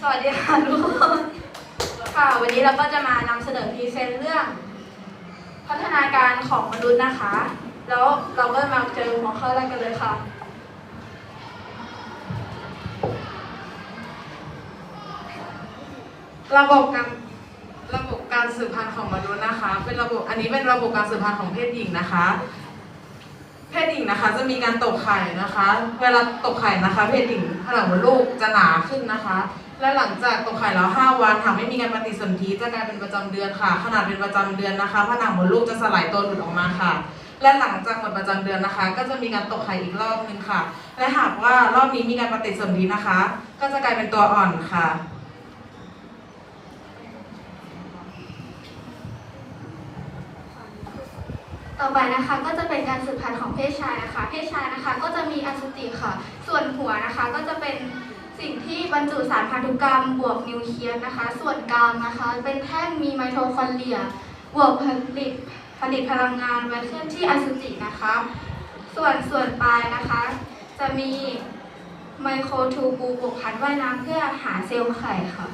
สวัสดีค่ะทุกคนค่ะวันนี้เราก็จะมานำเสนอพรีเซนต์เรื่อง พัฒนาการของมนุษย์นะคะ แล้วเราก็มาเจอหัวข้อแรกกันเลยค่ะ ระบบการระบบการสืบพันธุ์ของมนุษย์นะคะ เป็นระบบอันนี้เป็นระบบการสืบพันธุ์ของเพศหญิงนะคะ เพศหญิงนะคะ จะมีการตกไข่นะคะ เวลาตกไข่นะคะ เพศหญิงผนังมดลูกจะหนาขึ้นนะคะ และหลังจากตกไข่แล้ว 5 วันหากไม่มีการปฏิสนธิจะกลายเป็นประจำเดือนค่ะ ขนาดเป็นประจำเดือนนะคะผนังมดลูกจะสลายตัวหลุดออกมาค่ะ และหลังจากหมดประจำเดือนนะคะ ก็จะมีการตกไข่อีกรอบนึงค่ะ และหากว่ารอบนี้มีการปฏิสนธินะคะ ก็จะกลายเป็นตัวอ่อนค่ะ ต่อไปนะคะก็จะเป็นการสืบพันธุ์ของเพศชายนะคะ เพศชายนะคะก็จะมีอสุจิค่ะ ส่วนหัวนะคะก็จะเป็นสิ่งที่บรรจุสารพันธุกรรม บวกนิวเคลียสนะคะ ส่วนกรามนะคะ เป็นแท่งมีไมโทคอนเดรีย บวกผลิตผลิตพลังงานไว้เคลื่อนที่อสุจินะคะ ส่วนส่วนปลายนะคะ จะมีไมโครทูบูบวกพันว่ายน้ำเพื่อหาเซลล์ไข่ค่ะ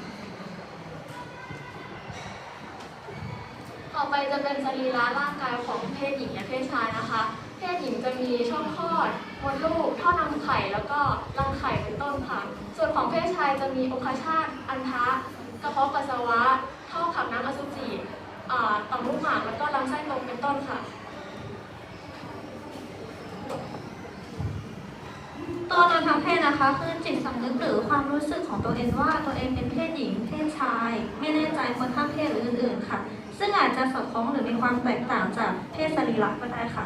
อไปจะเป็นสรีระร่างกายของเพศหญิงและเพศชายนะคะ เพศหญิงจะมีช่องคลอดมดลูกท่อนำไข่แล้วก็รังไข่เป็นต้นค่ะ ส่วนของเพศชายจะมีองคชาตอันทะกระเพาะปัสสาวะท่อขับน้ำอสุจิต่อมลูกหมากแล้วก็ลำไส้ตรงเป็นต้นค่ะตอนการทำเพศนะคะคือจิตสำนึกหรือความรู้สึกของตัวเองว่าตัวเองเป็นเพศหญิง เพศชาย ไม่แน่ใจคนข้ามเพศหรืออื่นๆค่ะ ซึ่งอาจจะสอดคล้องหรือมีความแตกต่างจากเพศสรีระก็ได้ค่ะ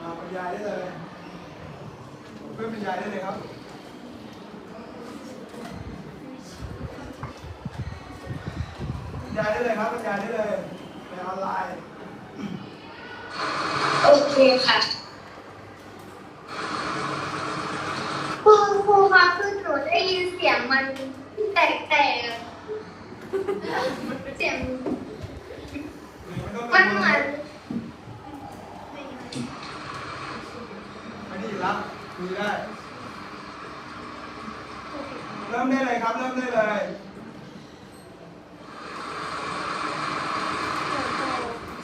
อ่าบรรยายได้เลยเพื่อนบรรยายได้เลยครับบรรยายได้เลยครับบรรยายได้เลยในออนไลน์ โอเคค่ะครูครูคะคือหนูได้ยินเสียงมันแตกๆอะเสียง ไม่ต้อง มันเหมือน ไม่ได้ยินรับคุยได้ เริ่มได้เลยครับ เริ่มได้เลย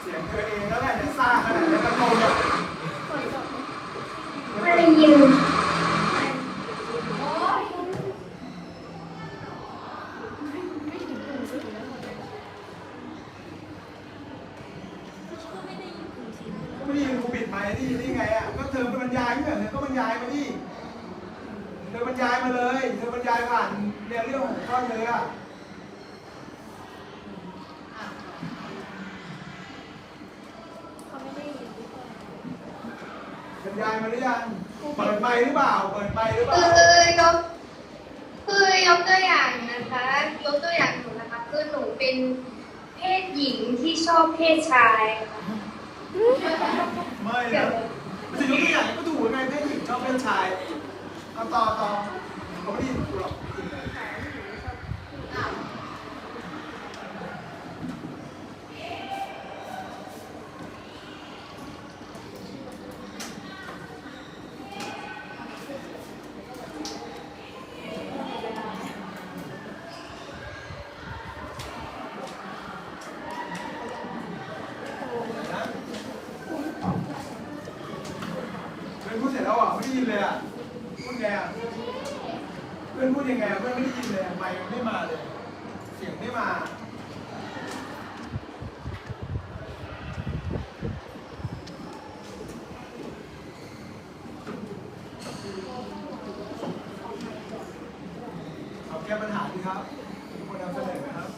เสียงเธอเองแล้วแหละจะซ่าขนาดนี้ตะโกนแบบ ไม่ได้ยิน ก็ไม่ได้ยินครูปิดไมค์ได้ยินได้ไงอะ ก็เธอเป็นบรรยายไม่เหรอเธอก็บรร ยายมาดิเธอบรรยายมาเลย เธอบรรยายผ่านเนี่ยเรื่องของข้อเธออะบรรยายมาหรือยัง เปิดไมค์หรือเปล่า เปิดไมค์หรือเปล่า คือยกคือยกตัวอย่างนะคะ ยกตัวอย่างหนูนะคะ คือหนูเป็นเพศหญิงที่ชอบเพศชายค่ะ ไม่นะ ต่อต่อผมดียินกูหรอก เพื่อนพูดเสร็จแล้วอะไม่ได้ยินเลยอะพูดไงอะเพื่อนพูดยังไงอะเพื่อนไม่ได้ยินเลยอะไมค์มันไม่มาเลย เสียงไม่มาเอาแก้ปัญหาดีครับมีคนนำเสนอไหมครับ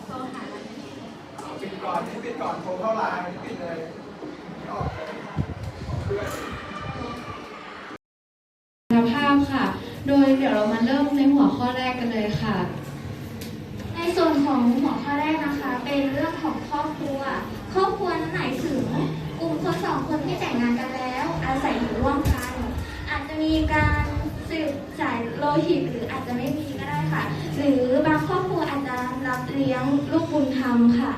เอาปิดก่อนนี่ปิดก่อนโทรเข้าไลน์นี่ปิดเลยไม่ออกเลยออกเพื่อน ภาพค่ะ โดยเดี๋ยวเรามาเริ่มในหัวข้อแรกกันเลยค่ะ ในส่วนของหัวข้อแรกนะคะ เป็นเรื่องของครอบครัว ครอบครัวนั้นหมายถึงกลุ่มคนสองคนที่แต่งงานกันแล้ว อาศัยอยู่ร่วมกัน อาจจะมีการสืบสายโลหิตหรืออาจจะไม่มีก็ได้ค่ะ หรือบางครอบครัวอาจจะรับเลี้ยงลูกบุญธรรมค่ะ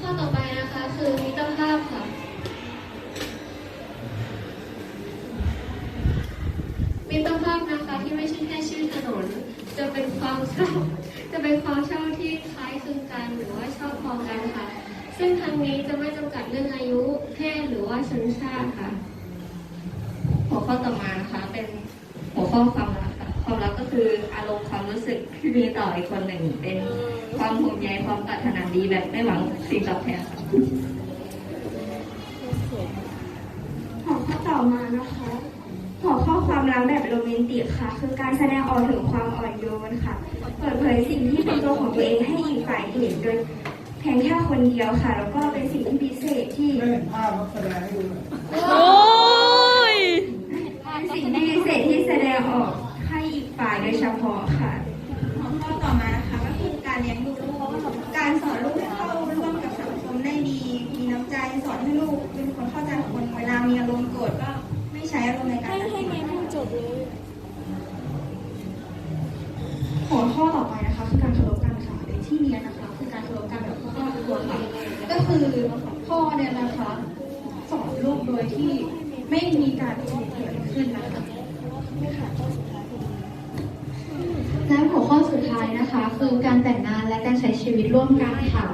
ข้อต่อไปนะคะคือมิตรภาพค่ะ มิตรภาพนะคะที่ไม่ใช่แค่ชื่อถนน จะเป็นความชอบ จะเป็นความชอบที่คล้ายคลึงกันหรือว่าชอบพอกันค่ะ ซึ่งทั้งนี้จะไม่จำกัดเรื่องอายุเพศหรือว่าชนชาติค่ะ หัวข้อต่อมานะคะเป็นหัวข้อความรักค่ะความรักก็คืออารมณ์ความรู้สึกที่มีต่ออีกคนหนึ่งเป็นความห่วงใยความปรารถนาดีแบบไม่หวังสิ่งตอบแทนค่ะหัวข้อต่อมานะคะหัวข้อ ความรักแบบโรแมนติกค่ะ คือการแสดงออกถึงความอ่อนโยนค่ะ เปิดเผยสิ่งที่เป็นตัวของตัวเองให้อีกฝ่ายเห็นโดยเพียงแค่คนเดียวค่ะ แล้วก็เป็นสิ่งที่พิเศษที่ไม่เห็นภาพครับแสดงให้ดูหน่อยเป็นสิ่งที่พิเศษที่แสดงออกให้อีกฝ่ายโดยเฉพาะค่ะหัวข้อต่อมานะคะก็คือการเลี้ยงดูลูกการสอนลูกให้เข้าร่วมกับสังคมได้ดี มีน้ำใจสอนให้ลูกเป็นคนเข้าใจคนเวลามีอารมณ์โกรธก็ไม่ใช้อารมณ์ในการตัดสิน ใจหัวข้อต่อไปนะคะคือการเคารพกันค่ะในที่นี้นะคะคือการเคารพกันแบบครอบครัวค่ะก็คือพ่อเนี่ยนะคะสอนลูกโดยที่ไม่มีการเกิดขึ้นนะคะและหัวข้อสุดท้ายนะคะ คือการแต่งงานและการใช้ชีวิตร่วมกันค่ะ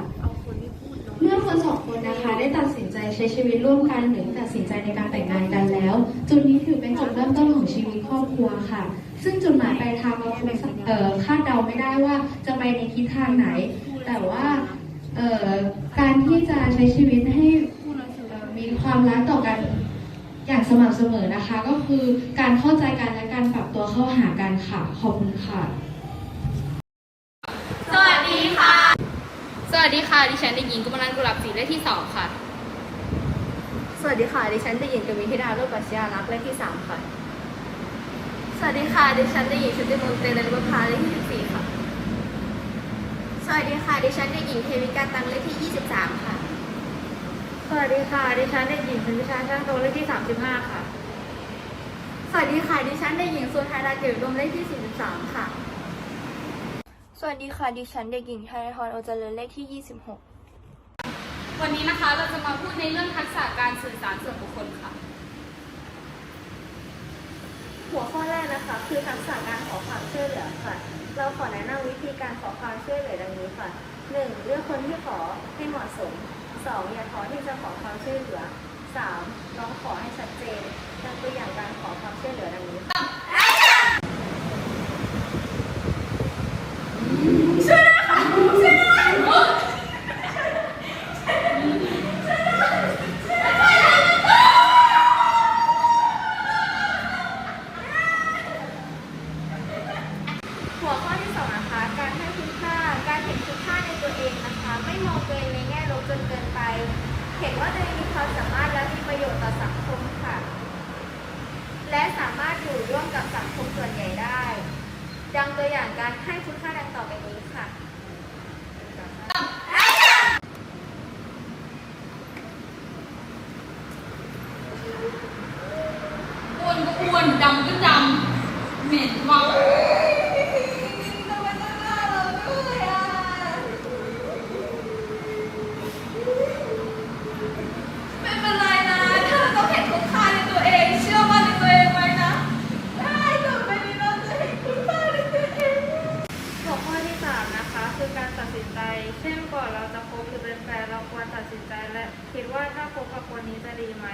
คนสองคนนะคะได้ตัดสินใจใช้ชีวิตร่วมกันหรือตัดสินใจในการแต่งงานกันแล้ว จุดนี้ถือเป็นจุดเริ่มต้นของชีวิตครอบครัวค่ะ ซึ่งจุดหมายปลายทางเราคงคาดเดาไม่ได้ว่าจะไปในทิศทางไหน แต่ว่าการที่จะใช้ชีวิตให้มีความรักต่อกันอย่างสม่ำเสมอนะคะ ก็คือการเข้าใจกันและการปรับตัวเข้าหากันค่ะขอบคุณค่ะ วัสดีค่ะ ดิฉันเด็กหญิงกุมรันกุหลาบสีเลขที่สองค่ะ สวัสดีค่ะ ดิฉันได้ยินกวีธิดาโลกปัชญารักษ์เลขที่สามค่ะ สวัสดีค่ะ ดิฉันเด็กหญิงชุติมนต์เตนันบุพาเลขที่สิบสี่ค่ะ สวัสดีค่ะ ดิฉันได้ยินเทวิกาตังเลขที่23ค่ะ สวัสดีค่ะ ดิฉันเด็กหญิงชนทิชาช่างโตเลขที่สามสิบห้าค่ะ สวัสดีค่ะ ดิฉันเด็กหญิงสุธาดาเกิดรวมเลขที่43ค่ะส วัสดีค่ะ ดิฉันเด็กหญิงไทยทรโอเจริญเลขที่ 26 วันนี้นะคะเราจะมาพูดในเรื่องทักษะการสื่อสารส่วนบุคคลค่ะ หัวข้อแรกนะคะ คือทักษะการขอความช่วยเหลือค่ะ เราขอแนะนำวิธีการขอความช่วยเหลือดังนี้ค่ะ 1. เลือกคนที่ขอให้เหมาะสม 2. อย่าท้อที่จะขอความช่วยเหลือ 3. ลองขอให้ชัดเจนดังตัวอย่างการขอความช่วยเหลือดังนี้ค่ะ หัวข้อที่สองนะคะ การให้คุณค่า การเห็นคุณค่าในตัวเองนะคะ ไม่มองตัวเองในแง่ลบจนเกินไป เห็นว่าตัวเองมีความสามารถและมีประโยชน์ ต่อสังคมค่ะ และสามารถอยู่ร่วมกับสังคมส่วนใหญ่ได้ ดังตัวอย่างการให้คุณค่าดังต่อไปนี้ค่ะ อ้วนก็อ้วน ดำก็ดำ เหม็นว่ะไม่เป็นไรนะถ้าเราต้องเห็นคุณค่าในตัวเอง เชื่อมั่นในตัวเองไว้นะ ได้ต่อไปนี้เราจะเห็นคุณค่าในตัวเอง หัวข้อที่ 3 นะ คือการตัดสินใจ เช่นก่อนเราจะคบหรือเป็นแฟนเราควรตัดสินใจและคิดว่าถ้าคบกับคนนี้จะดีไหม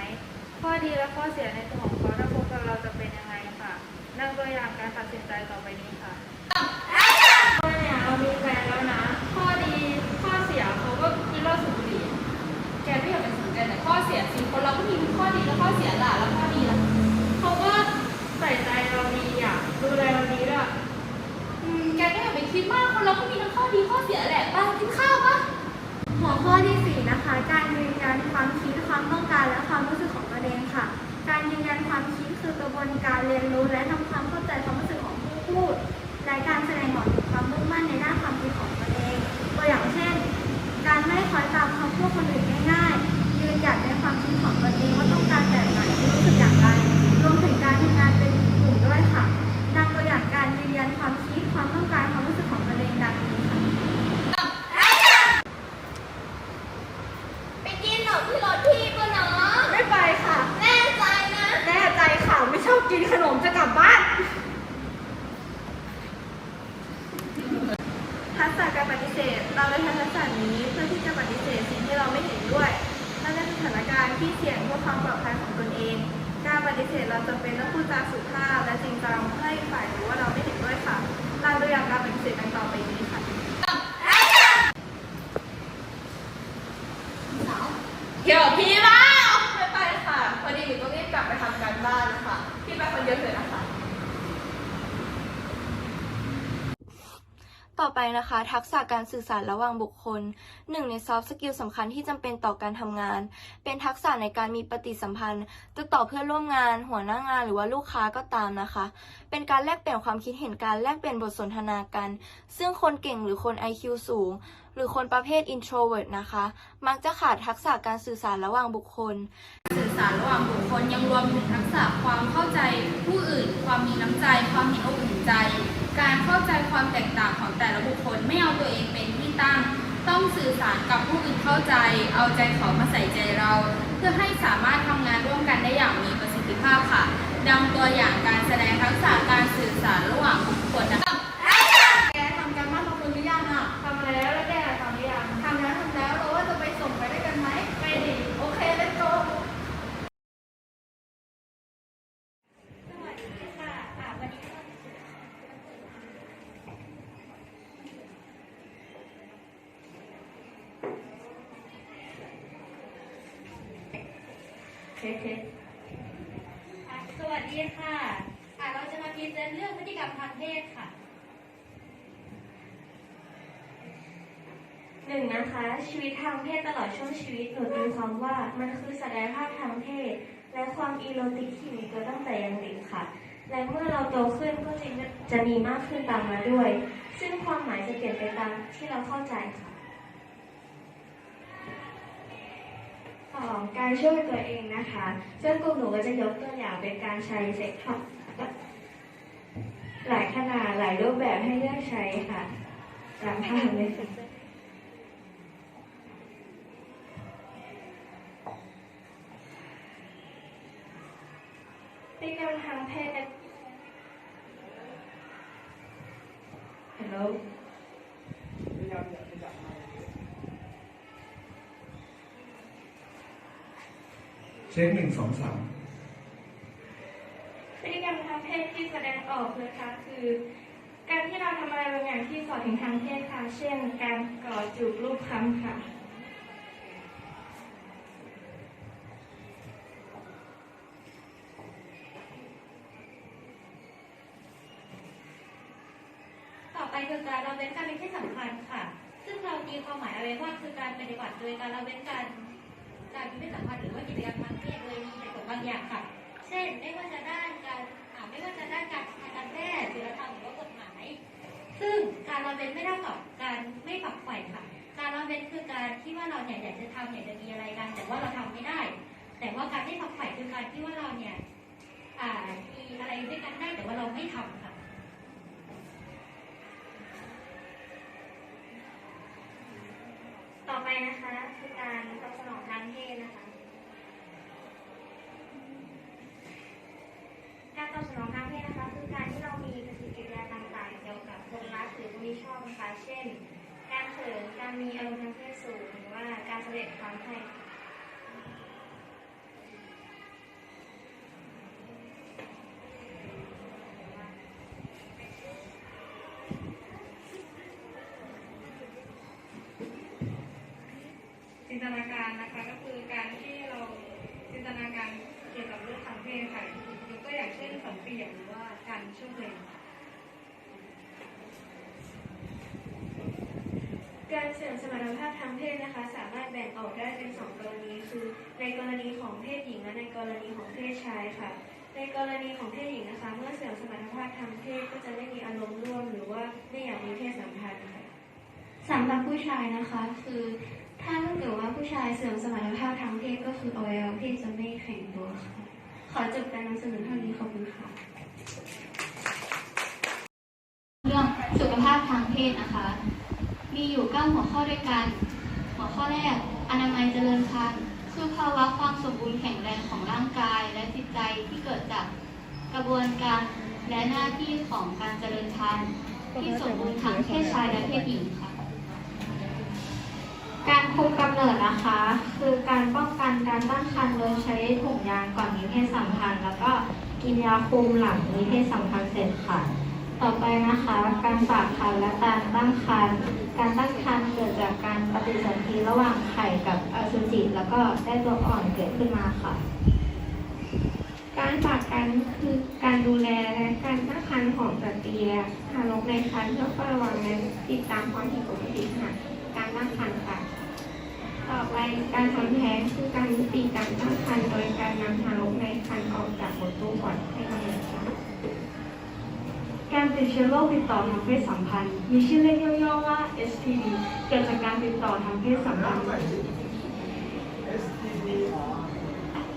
ข้อดีและข้อเสียในตัวของเขาถ้าคบกับเราจะเป็นยังไงค่ะดังตัวอย่างการตัดสินใจต่อไปนี้ค่ะข้อเนี่ยเรามีแฟนแล้วนะ ข้อดีข้อเสียเขาก็กินเหล้าสูบบุหรี่แกไม่อยากเป็นสนใจแต่ข้อเสียสิคนเราก็มีข้อดีและข้อเสียล่ะแล้วข้อดีล่ะเขาก็ใส่ใจเราดีอะดูแลเราดีด้วยอืมแกก็ คิดมากคนเราก็มีทั้งข้อดีข้อเสียแหละไป้ากินข้าวปะหัวข้อที่4นะคะ การยืนยันความคิดความต้องการและความรู้สึกของตัวเองค่ะ การยืนยันความคิดคือกระบวนการเรียนรู้และทำความเข้าใจความรู้สึกของผู้พูดและการแสดงออกถึงความมุ่งมั่นในด้านความคิดของตนเองตัวอย่างเช่น การไม่คอยตามคำพูดคนอื่นง่ายๆยืนหยัดในความคิดของตนเองว่าต้องการแบบไหนรู้สึกอย่างไร รวมถึงการทำงานเป็นกลุ่มด้วยค่ะ ดังตัวอย่างการยืนยันความคิดความต้องการความรู้สึกของตนเองดังนี้ค่ะ ไปกินหนมที่รถพี่ปะเนาะ ไม่ไปค่ะ แน่ใจนะ แน่ใจค่ะ ไม่ชอบกินขนมจะกลับบ้าน ทักษะการปฏิเสธ เราได้ใช้ทักษะนี้เพื่อที่จะปฏิเสธสิ่งที่เราไม่เห็นด้วยถ้าในสถานการณ์ที่เสี่ยงเพื่อความปลอดภัยของตนเอง การป ฏิเสธเราจำเป็นต้องพูดจาสุภาพและจริงจังให้ฝ่ายรู้ว่าเราไม่เห็นด้วยค่ะเราตัวอย่างการปฏิเสธดังต่อไปนี้ค่ะ เดี๋ยวพี่มา ไม่ไปค่ะ พอดีหนูต้องรีบกลับไปทำการบ้านนะคะ พี่ไปคนเดียวเถอะนะคะ ต่อไป นะคะ ทักษะการสื่อสารระหว่างบุคคล หนึ่งในซอฟต์สกิลสำคัญที่จำเป็นต่อการทำงาน เป็นทักษะในการมีปฏิสัมพันธ์ จะต่อเพื่อนร่วมงาน หัวหน้างานหรือว่าลูกค้าก็ตามนะคะ เป็นการแลกเปลี่ยนความคิดเห็นการแลกเปลี่ยนบทสนทนากัน ซึ่งคนเก่งหรือคน IQ สูง หรือคนประเภท introvert นะคะ มักจะขาดทักษะการสื่อสารระหว่างบุคคล สื่อสารระหว่างบุคคลยังรวมถึงทักษะความเข้าใจผู้อื่น ความมีน้ำใจ ความเห็นอกเห็นใจ การเข้าใจความแตกต่างของแต่ละบุคคลไม่เอาตัวเองเป็นที่ตั้ง ต้องสื่อสารกับผู้อื่นเข้าใจ เอาใจเขามาใส่ใจเรา เพื่อให้สามารถทำงานร่วมกันได้อย่างมีประสิทธิภาพค่ะ ดังตัวอย่างการแสดงทักษะการสื่อสารระหว่างบุคคลนะคะ แกทำการบ้านของคุณหรือยังอะทำมาแล้วแล้วแกทำหรือยังทำแล้วทำแล้วเราว่าจะไปส่งไปด้วยกันไหมไปดิ โอเค let's go สวัสดีค่ะอะ เราจะมาพรีเซนต์เรื่องพฤติกรรมทางเพศค่ะหนึ่งนะคะ ชีวิตทางเพศตลอดช่วงชีวิตหนูตีความว่ามันคือศักยภาพทางเพศ และความอีโรติกที่มีตัวตั้งแต่ยังเด็กค่ะ และเมื่อเราโตขึ้นก็จะจะมีมากขึ้นตามมาด้วย ซึ่งความหมายจะเปลี่ยนไปตามที่เราเข้าใจค่ะ การช่วยตัวเองนะคะซึ่งกลุ่มหนูก็จะยกตัวอย่างเป็นการใช้เซ็กท็อปหลายขนาดหลายรูปแบบให้เลือกใช้ค่ะตามภาพเลยค่ะพฤติกรรมทางเพศฮัลโหล เช็คหนึ่งสองสามพฤติกรรมทางเพศที่แสดงออกนะคะคือ การที่เราทำอะไรบางอย่างที่สอดถึงทางเพศค่ะ เช่น การกอดจูบรูปคำค่ะ ต่อไปคือการละเว้นการเป็นที่สำคัญค่ะ ซึ่งเราตีความหมายเอาไว้ว่าคือการปฏิบัติโดยการละเว้นการการมีเพศสัมพันธ์หรือว่ากิจกรรม ยมีเหตุผลบางอย่างค่ะ เช่นไม่ว่าจะด้านการไม่ว่าจะด้านการทางการแพทย์ศีลธรรมหรือว่ากฎหมาย ซึ่งการละเว้นไม่ได้กับการไม่ฝักใฝ่ค่ะ การละเว้นคือการที่ว่าเราเนี่ยอยากจะทำอยากจะมีอะไรกัน แต่ว่าเราทำไม่ได้ แต่ว่าการไม่ฝักใฝ่คือการที่ว่าเราเนี่ยมีอะไรด้วยกันได้แต่ว่าเราไม่ทำค่ะ ต่อไปนะคะคือการตอบสนองทางเพศนะคะ การตอบสนองทางเพศนะคะ คือการที่เรามีปฏิกิริยาต่างๆ เกี่ยวกับคนรักหรือคนที่ชอบนะคะ เช่น การเขิน การมีอารมณ์ทางเพศสูง หรือ ว่าการแสดงความให้จินตนาการนะคะก็คือการที่เราจินตนาการเกี่ยวกับเรื่องทางเพศค่ะยกตัวอย่างเช่นฝันเปียกหรือว่าการช่วยตัวเอง การเสื่อมสมรรถภาพทางเพศนะคะ สามารถแบ่งออกได้เป็นสองกรณี คือในกรณีของเพศหญิงและในกรณีของเพศชายค่ะในในกรณีของเพศหญิงนะคะ เมื่อเสื่อมสมรรถภาพทางเพศก็จะไม่มีอารมณ์ร่วม หรือว่าไม่อยากมีเพศสัมพันธ์ค่ะสำหรับผู้ชายนะคะ คือถ้าเกิดว่าผู้ชายเสื่อมสมรรถภาพทางเพศก็คืออวัยวะเพศจะไม่แข็งตัวค่ะ ขอจบการนำเสนอเท่านี้ขอบคุณค่ะเรื่องสุขภาพทางเพศนะคะ มีอยู่ 9 หัวข้อด้วยกัน หัวข้อแรก อนามัยเจริญพันธุ์คือภาวะความสมบูรณ์แข็งแรงของร่างกายและจิตใจที่เกิดจากกระบวนการและหน้าที่ของการเจริญพันธุ์ที่สมบูรณ์ทั้งเพศชายและเพศหญิงค่ะ การคุมกำเนิดนะคะ คือการป้องกันการตั้งครรภ์โดยใช้ถุงยางก่อนมีเพศสัมพันธ์ แล้วก็กินยาคุมหลังมีเพศสัมพันธ์เสร็จค่ะ ต่อไปนะคะ การฝากครรภ์และการตั้งครรภ์การตั้งครรภ์เกิดจากการปฏิสนธิระหว่างไข่กับอสุจิแล้วก็ได้ตัวอ่อนเกิดขึ้นมาค่ะ การฝากครรภ์คือการดูแลและการตั้งครรภ์ของสตรีและทารกในครรภ์เพื่อเฝ้าระวังและติดตามความผิดปกติขณะการตั้งครรภ์ค่ะต่อไปการทำแท้งคือการยุติการตั้งครรภ์โดยการนำทารกในครรภ์ออกจากมดลูกก่อนให้กำเนิด การติดเชื้อโรคติดต่อทางเพศสัมพันธ์ มีชื่อเรียกย่อๆว่า STD เกิดจากการติดต่อทางเพศสัมพันธ์ เ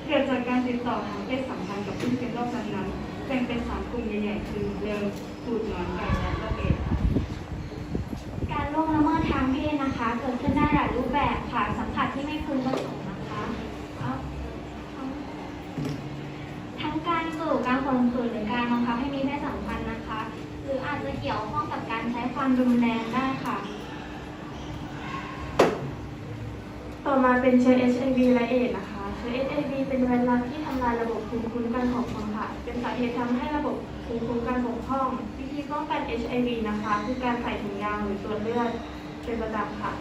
กิดจากการติดต่อทางเพศสัมพันธ์กับผู้เป็นโรคนั้นๆแบ่งเป็นสามกลุ่มใหญ่ๆคือเร็วสูดหนอนไก่และโรคเอดส์การล่วงละเมิดทางเพศนะคะ เกิดขึ้นได้หลายรูปแบบค่ะสัมผัสที่ไม่พึงประสงค์นะคะทั้งการสู่การข่มขืนหรือการบังคับให้มี เกี่ยวข้องกับการใช้ความรุนแรงได้ค่ะ ต่อมาเป็นเชื้อ HIV และเอดส์นะคะ เชื้อ HIV เป็นไวรัสที่ทำลายระบบภูมิคุ้มกันของคนค่ะ เป็นสาเหตุทำให้ระบบภูมิคุ้มกันบกพร่อง วิธีป้องกัน HIV นะคะ คือการใส่ถุงยางหรือตรวจเลือดเป็นประจำค่ะ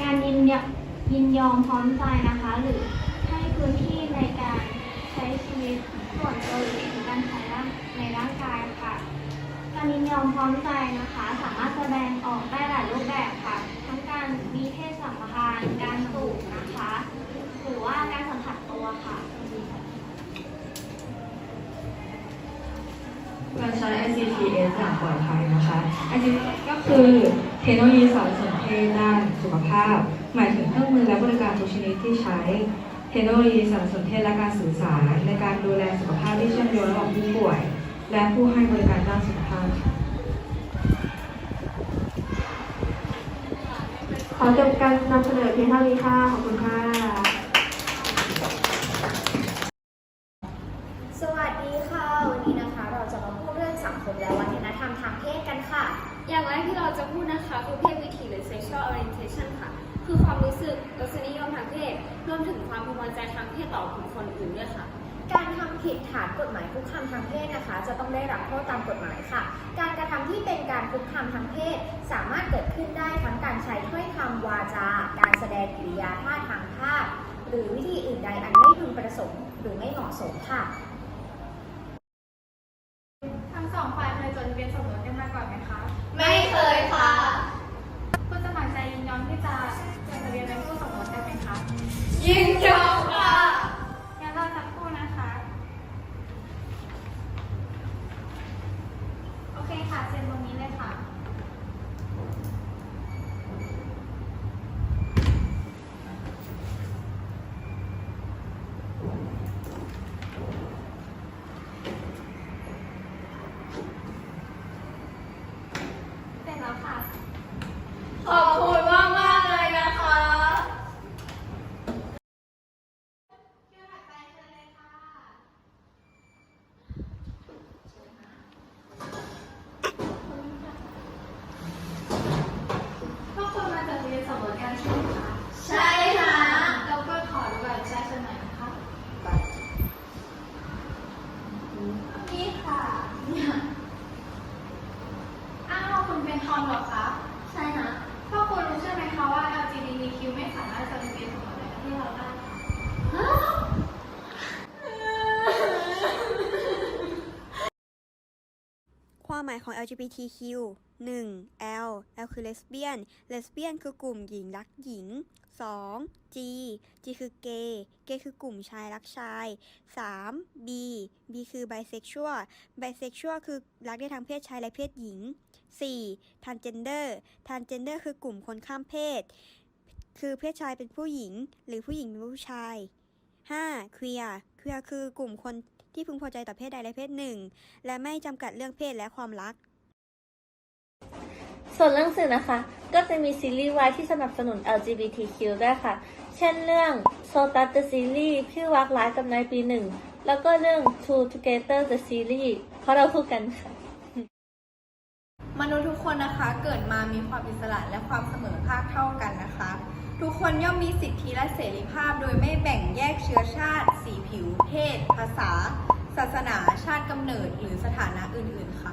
การยินยอมยินยอมพร้อมใจนะคะ หรือให้พื้นที่ในการใช้ชีวิตส่วนตัวหรือการใช้ร่างในร่างกายค่ะการยินยอมพร้อมใจนะคะ สามารถแสดงออกได้หลายรูปแบบค่ะ ทั้งการมีเพศสัมพันธ์ การสูบนะคะ หรือว่าการสัมผัสตัวค่ะ การใช้ ICTS อย่างปลอดภัยนะคะ ICTS ก็คือเทคโนโลยีสารสนเทศด้านสุขภาพ หมายถึงเครื่องมือและบริการทุกชนิดที่ใช้ เทคโนโลยีสารสนเทศและการสื่อสาร ในการดูแลสุขภาพที่เชื่อมโยงระหว่างผู้ป่วย และผู้ให้บริการด้านสุขภาพขอจบการนำเสนอเพียงเท่านี้ค่ะ ขอบคุณค่ะ สวัสดีค่ะ วันนี้นะคะเราจะมาพูดเรื่องสังคมและวัฒนธรรมทางเพศกันค่ะ อย่างแรกที่เราจะพูดนะคะคือเพศวิถีหรือ sexual orientation ค่ะ คือความรู้สึกรสนิยมทางเพศรวมถึงความพึงพอใจทางเพศต่อบุคคลอื่นด้วยค่ะ การทำผิดฐานกฎหมายคุกคามทางเพศนะคะ จะต้องได้รับโทษตามกฎหมายค่ะ การกระทำที่เป็นการคุกคามทางเพศ สามารถเกิดขึ้นได้ทั้งการใช้ถ้อยคำวาจา การแสดงกิริยาท่าทางภาพ หรือวิธีอื่นใดอันไม่พึงประสงค์หรือไม่เหมาะสมค่ะ ทั้งสองฝ่ายเคยจดทะเบียนสมรสกันมาก่อนไหมคะ ไม่เคยค่ะ คุณสมัครใจยินยอมที่จะจดทะเบียนเป็นคู่สมรสกันไหมคะ ยินยอมค่ะ งั้นเราสักครู่นะคะ โอเคค่ะเซ็นตรงนี้เลยค่ะ เสร็จแล้วค่ะ ขอบคุณมากมากๆเลยนะคะ พวกคุณมาจดทะเบียนสมรสกันใช่ไหมคะ ใช่ค่ะ เราก็ขอดูบัตรประชาชนหน่อยนะคะนี่ค่ะเนี่ยอ้าวคุณเป็นทอมเหรอคะ ใช่นะ พวกคุณรู้ใช่ไหมคะว่า LGBTQ ไม่สามารถจดทะเบียนสมรสในประเทศเราได้ค่ะ ความหมายของ LGBTQ 1. L L คือ lesbian lesbian คือกลุ่มหญิงรักหญิง 2. G G คือเกย์ เกย์คือกลุ่มชายรักชาย 3. B B คือ bisexual bisexual คือรักได้ทั้งเพศชายและเพศหญิง 4. transgender transgender คือกลุ่มคนข้ามเพศ คือเพศชายเป็นผู้หญิง หรือผู้หญิงเป็นผู้ชาย 5. queer queer คือกลุ่มคน ที่พึงพอใจต่อเพศใดและเพศหนึ่ง และไม่จำกัดเรื่องเพศและความรัก ส่วนเรื่องสื่อนะคะ ก็จะมีซีรีส์วายที่สนับสนุน LGBTQ ด้วยค่ะ เช่นเรื่อง So t a the Series พี่วักร้ายกับนายปีหนึ่ง แล้วก็เรื่อง Two Together the Series เพราะเราคู่กันค่ะมนุษย์ทุกคนนะคะเกิดมามีความอิสระและความเสมอภาคเท่ากันนะคะ ทุกคนย่อมมีสิทธิและเสรีภาพ โดยไม่แบ่งแยกเชื้อชาติ สีผิว เพศ ภาษา ศาสนา ชาติกำเนิด หรือสถานะอื่น ๆ ค่ะ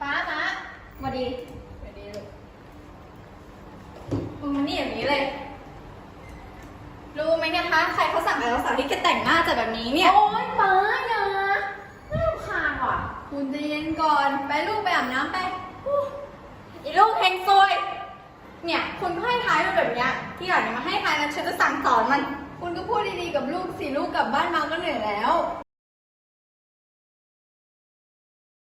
ป้ามาสวัสดีสวัสดีลูกมึงมานี่อย่างนี้เลย รู้ไหมเนี่ยคะใครเขาสั่งให้เราสาวที่แกแต่งหน้าจัดแบบนี้เนี่ย โอ๊ยป้าอย่าน่ารำคาญว่ะ คุณใจเย็นก่อน ไปลูกไปอาบน้ำไปอู้อีลูกเฮงซวย เนี่ยคุณก็ให้ท้ายมาแบบเนี้ยที่หลังเนี่ยมาให้ท้ายนะฉันจะสั่งสอนมัน คุณก็พูดดีๆกับลูกสิลูกกลับบ้านมาก็เหนื่อยแล้ว